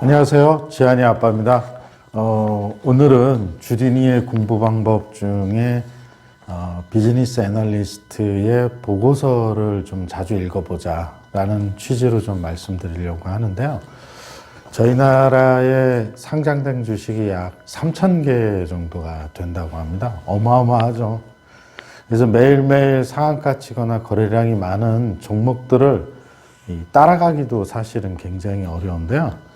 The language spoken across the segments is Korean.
안녕하세요. 지한이 아빠입니다. 어, 오늘은 주린이의 공부 방법 중에 어, 비즈니스 애널리스트의 보고서를 좀 자주 읽어보자 라는 취지로 좀 말씀드리려고 하는데요. 저희 나라에 상장된 주식이 약 3,000개 정도가 된다고 합니다. 어마어마하죠. 그래서 매일매일 상한가 치거나 거래량이 많은 종목들을 이 따라가기도 사실은 굉장히 어려운데요.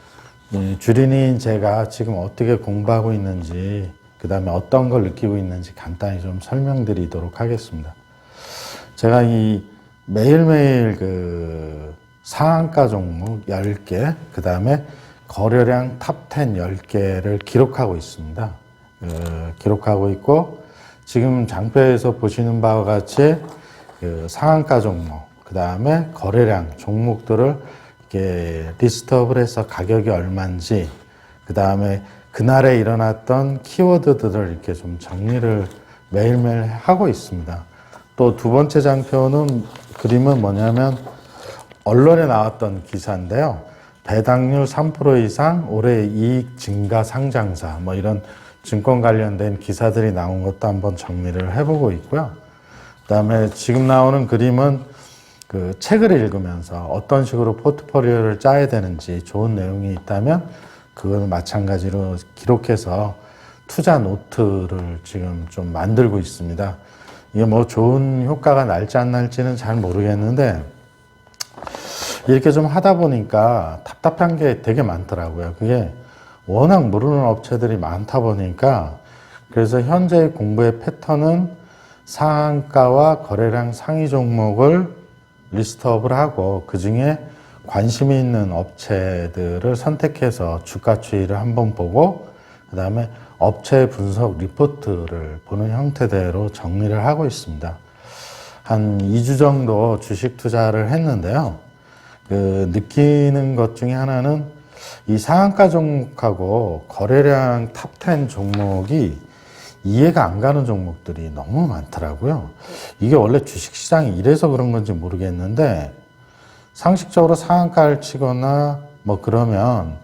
이 주린이인 제가 지금 어떻게 공부하고 있는지, 그 다음에 어떤 걸 느끼고 있는지 간단히 좀 설명드리도록 하겠습니다. 제가 이 매일매일 그 상한가 종목 10개, 그 다음에 거래량 탑10 10개를 기록하고 있습니다. 그 기록하고 있고, 지금 장표에서 보시는 바와 같이 그 상한가 종목, 그 다음에 거래량 종목들을 이렇게 리스트업을 해서 가격이 얼마인지, 그 다음에 그날에 일어났던 키워드들을 이렇게 좀 정리를 매일매일 하고 있습니다. 또 두 번째 장표는 그림은 뭐냐면 언론에 나왔던 기사인데요. 배당률 3% 이상 올해 이익 증가 상장사 뭐 이런 증권 관련된 기사들이 나온 것도 한번 정리를 해보고 있고요. 그다음에 지금 나오는 그림은 그 책을 읽으면서 어떤 식으로 포트폴리오를 짜야 되는지 좋은 내용이 있다면 그걸 마찬가지로 기록해서 투자 노트를 지금 좀 만들고 있습니다. 이게 뭐 좋은 효과가 날지 안 날지는 잘 모르겠는데 이렇게 좀 하다 보니까 답답한 게 되게 많더라고요. 그게 워낙 모르는 업체들이 많다 보니까 그래서 현재 공부의 패턴은 상한가와 거래량 상위 종목을 리스트업을 하고 그 중에 관심이 있는 업체들을 선택해서 주가 추이를 한번 보고 그 다음에 업체 분석 리포트를 보는 형태대로 정리를 하고 있습니다. 한 2주 정도 주식 투자를 했는데요. 그 느끼는 것 중에 하나는 이 상한가 종목하고 거래량 탑10 종목이 이해가 안 가는 종목들이 너무 많더라고요. 이게 원래 주식 시장이 이래서 그런 건지 모르겠는데 상식적으로 상한가를 치거나 뭐 그러면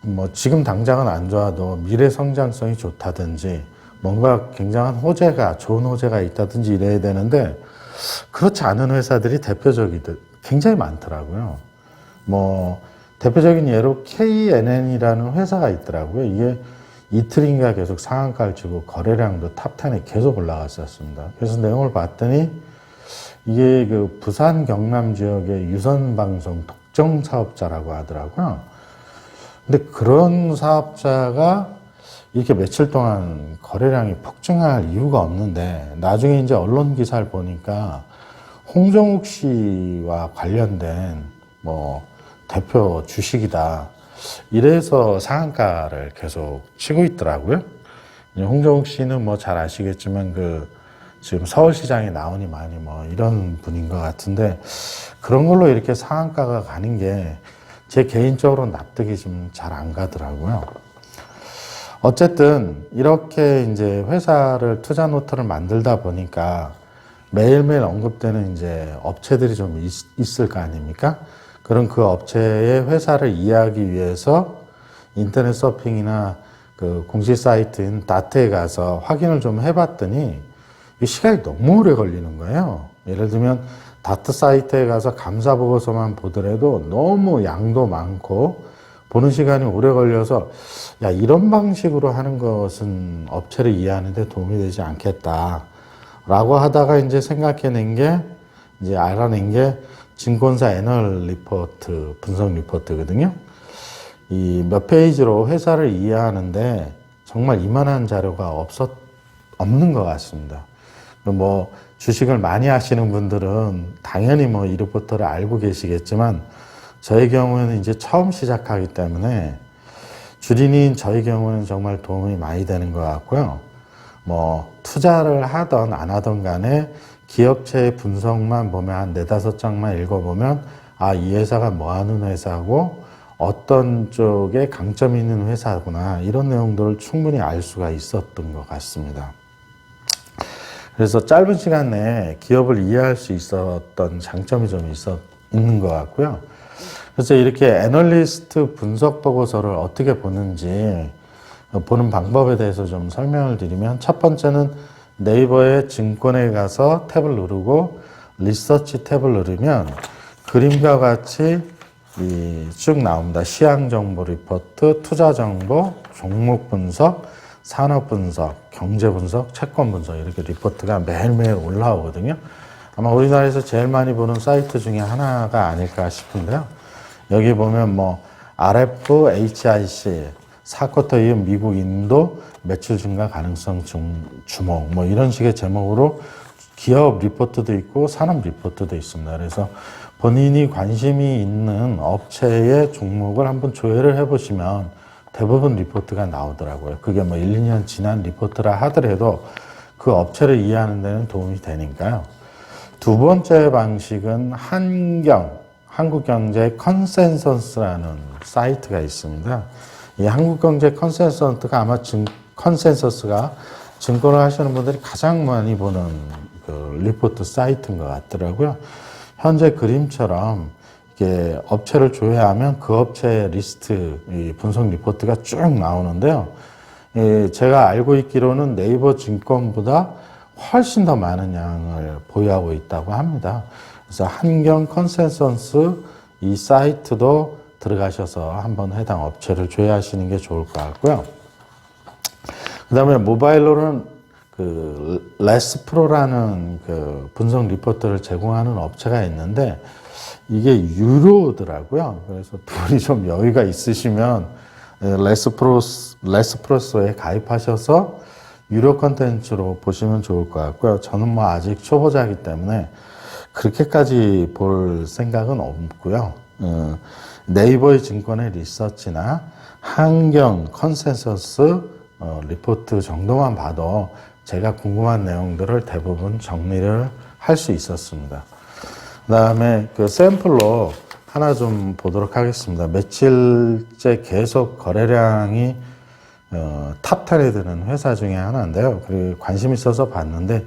뭐 지금 당장은 안 좋아도 미래 성장성이 좋다든지 뭔가 굉장한 호재가 좋은 호재가 있다든지 이래야 되는데 그렇지 않은 회사들이 대표적이들 굉장히 많더라고요. 뭐 대표적인 예로 KNN이라는 회사가 있더라고요. 이게 이틀인가 계속 상한가를 치고 거래량도 탑10에 계속 올라갔었습니다. 그래서 내용을 봤더니 이게 그 부산 경남 지역의 유선 방송 독점 사업자라고 하더라고요. 근데 그런 사업자가 이렇게 며칠 동안 거래량이 폭증할 이유가 없는데 나중에 이제 언론 기사를 보니까 홍정욱 씨와 관련된 뭐 대표 주식이다. 이래서 상한가를 계속 치고 있더라고요. 홍정욱 씨는 뭐 잘 아시겠지만 그 지금 서울시장에 나오니 많이 뭐 이런 분인 것 같은데 그런 걸로 이렇게 상한가가 가는 게 제 개인적으로 납득이 좀 잘 안 가더라고요. 어쨌든 이렇게 이제 회사를 투자 노트를 만들다 보니까 매일매일 언급되는 이제 업체들이 좀 있, 을거 아닙니까? 그런 그 업체의 회사를 이해하기 위해서 인터넷 서핑이나 그 공식 사이트인 다트에 가서 확인을 좀 해봤더니 이 시간이 너무 오래 걸리는 거예요. 예를 들면 다트 사이트에 가서 감사 보고서만 보더라도 너무 양도 많고 보는 시간이 오래 걸려서 야 이런 방식으로 하는 것은 업체를 이해하는데 도움이 되지 않겠다. 라고 하다가 이제 생각해낸 게 이제 알아낸 게 증권사 애널 리포트 분석 리포트거든요. 이 몇 페이지로 회사를 이해하는데 정말 이만한 자료가 없었 없는 것 같습니다. 뭐 주식을 많이 하시는 분들은 당연히 뭐 이 리포트를 알고 계시겠지만 저의 경우에는 이제 처음 시작하기 때문에 주린인 저의 경우는 정말 도움이 많이 되는 것 같고요. 뭐 투자를 하던 안 하던 간에 기업체의 분석만 보면 한 네다섯 장만 읽어보면 아, 이 회사가 뭐 하는 회사고 어떤 쪽에 강점이 있는 회사구나 이런 내용들을 충분히 알 수가 있었던 것 같습니다. 그래서 짧은 시간 내에 기업을 이해할 수 있었던 장점이 좀 있었, 있는 것 같고요. 그래서 이렇게 애널리스트 분석 보고서를 어떻게 보는지 보는 방법에 대해서 좀 설명을 드리면 첫 번째는 네이버의 증권에 가서 탭을 누르고 리서치 탭을 누르면 그림과 같이 이쭉 나옵니다. 시황 정보 리포트, 투자 정보, 종목 분석, 산업 분석, 경제 분석, 채권 분석 이렇게 리포트가 매일매일 올라오거든요. 아마 우리나라에서 제일 많이 보는 사이트 중에 하나가 아닐까 싶은데요. 여기 보면 뭐 RF, HIC, 4쿼터 이후 미국, 인도 매출 증가 가능성 중, 주목 뭐 이런 식의 제목으로 기업 리포트도 있고 산업 리포트도 있습니다. 그래서 본인이 관심이 있는 업체의 종목을 한번 조회를 해보시면 대부분 리포트가 나오더라고요. 그게 뭐 1, 2년 지난 리포트라 하더라도 그 업체를 이해하는 데는 도움이 되니까요. 두 번째 방식은 한경, 한국경제 컨센서스라는 사이트가 있습니다. 이 한국경제 컨센서스가 아마 증, 컨센서스가 증권을 하시는 분들이 가장 많이 보는 그 리포트 사이트인 것 같더라고요. 현재 그림처럼 이게 업체를 조회하면 그 업체의 리스트 이 분석 리포트가 쭉 나오는데요. 예, 제가 알고 있기로는 네이버 증권보다 훨씬 더 많은 양을 보유하고 있다고 합니다. 그래서 한경 컨센서스 이 사이트도 들어가셔서 한번 해당 업체를 조회하시는 게 좋을 것 같고요. 그 다음에 모바일로는 그 레스 프로라는 그 분석 리포트를 제공하는 업체가 있는데 이게 유료더라고요. 그래서 돈이 좀 여유가 있으시면 레스 프로 레스 프로소에 가입하셔서 유료 컨텐츠로 보시면 좋을 것 같고요. 저는 뭐 아직 초보자이기 때문에 그렇게까지 볼 생각은 없고요. 어, 네이버의 증권의 리서치나 한경 컨센서스 어, 리포트 정도만 봐도 제가 궁금한 내용들을 대부분 정리를 할 수 있었습니다. 그 다음에 그 샘플로 하나 좀 보도록 하겠습니다. 며칠째 계속 거래량이 어, 탑10에 드는 회사 중에 하나인데요. 그리고 관심 있어서 봤는데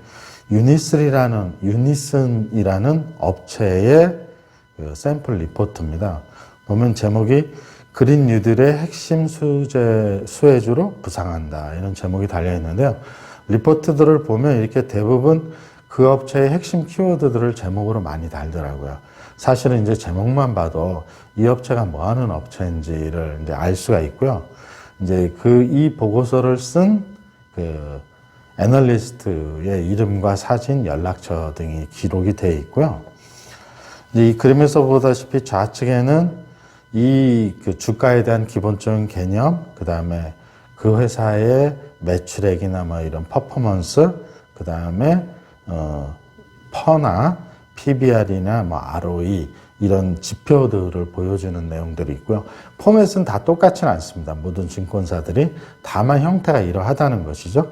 유니슨이라는 유니슨이라는 업체의 그 샘플 리포트입니다. 보면 제목이 그린 뉴딜의 핵심 수제 수혜주로 부상한다 이런 제목이 달려 있는데요. 리포트들을 보면 이렇게 대부분 그 업체의 핵심 키워드들을 제목으로 많이 달더라고요. 사실은 이제 제목만 봐도 이 업체가 뭐 하는 업체인지를 이제 알 수가 있고요. 이제 그 이 보고서를 쓴 그 애널리스트의 이름과 사진, 연락처 등이 기록이 되어 있고요. 이 그림에서 보다시피 좌측에는 이 그 주가에 대한 기본적인 개념, 그 다음에 그 회사의 매출액이나 뭐 이런 퍼포먼스, 그 다음에 어, 퍼나 PBR이나 뭐 ROE 이런 지표들을 보여주는 내용들이 있고요. 포맷은 다 똑같지는 않습니다. 모든 증권사들이 다만 형태가 이러하다는 것이죠.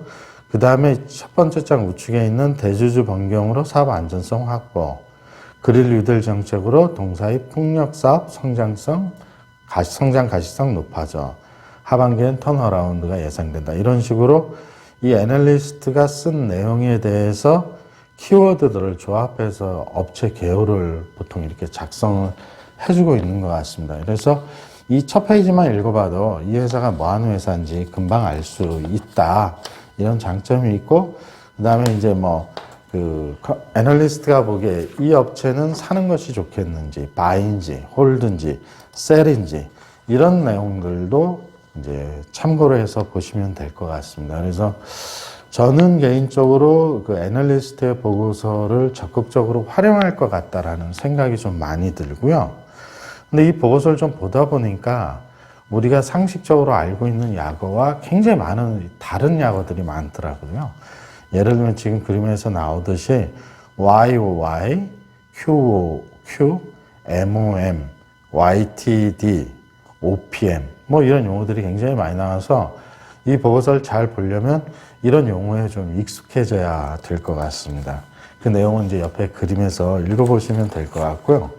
그 다음에 첫 번째 장 우측에 있는 대주주 변경으로 사업 안전성 확보, 그릴 뉴딜 정책으로 동사의 풍력 사업 성장성, 가시, 성장 가시성 높아져. 하반기엔 턴어라운드가 예상된다. 이런 식으로 이 애널리스트가 쓴 내용에 대해서 키워드들을 조합해서 업체 개요를 보통 이렇게 작성을 해주고 있는 것 같습니다. 그래서 이 첫 페이지만 읽어봐도 이 회사가 뭐 하는 회사인지 금방 알 수 있다. 이런 장점이 있고, 그 다음에 이제 뭐, 그, 애널리스트가 보기에 이 업체는 사는 것이 좋겠는지, 바인지, 홀든지, 셀인지, 이런 내용들도 이제 참고를 해서 보시면 될 것 같습니다. 그래서 저는 개인적으로 그 애널리스트의 보고서를 적극적으로 활용할 것 같다라는 생각이 좀 많이 들고요. 근데 이 보고서를 좀 보다 보니까 우리가 상식적으로 알고 있는 약어와 굉장히 많은 다른 약어들이 많더라고요. 예를 들면 지금 그림에서 나오듯이 YOY, QOQ, MOM, YTD, OPM 뭐 이런 용어들이 굉장히 많이 나와서 이 보고서를 잘 보려면 이런 용어에 좀 익숙해져야 될 것 같습니다. 그 내용은 이제 옆에 그림에서 읽어보시면 될 것 같고요.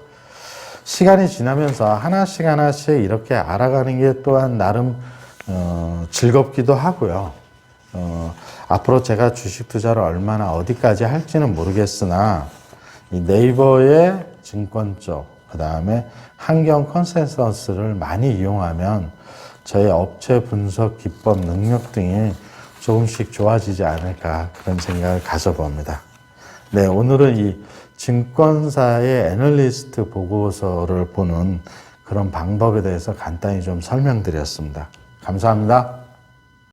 시간이 지나면서 하나씩 하나씩 이렇게 알아가는 게 또한 나름 어, 즐겁기도 하고요. 어, 앞으로 제가 주식 투자를 얼마나 어디까지 할지는 모르겠으나 이 네이버의 증권 쪽, 그그 다음에 환경 컨센서스를 많이 이용하면 저희 업체 분석 기법 능력 등이 조금씩 좋아지지 않을까 그런 생각을 가져봅니다. 네, 오늘은 이 증권사의 애널리스트 보고서를 보는 그런 방법에 대해서 간단히 좀 설명드렸습니다. 감사합니다.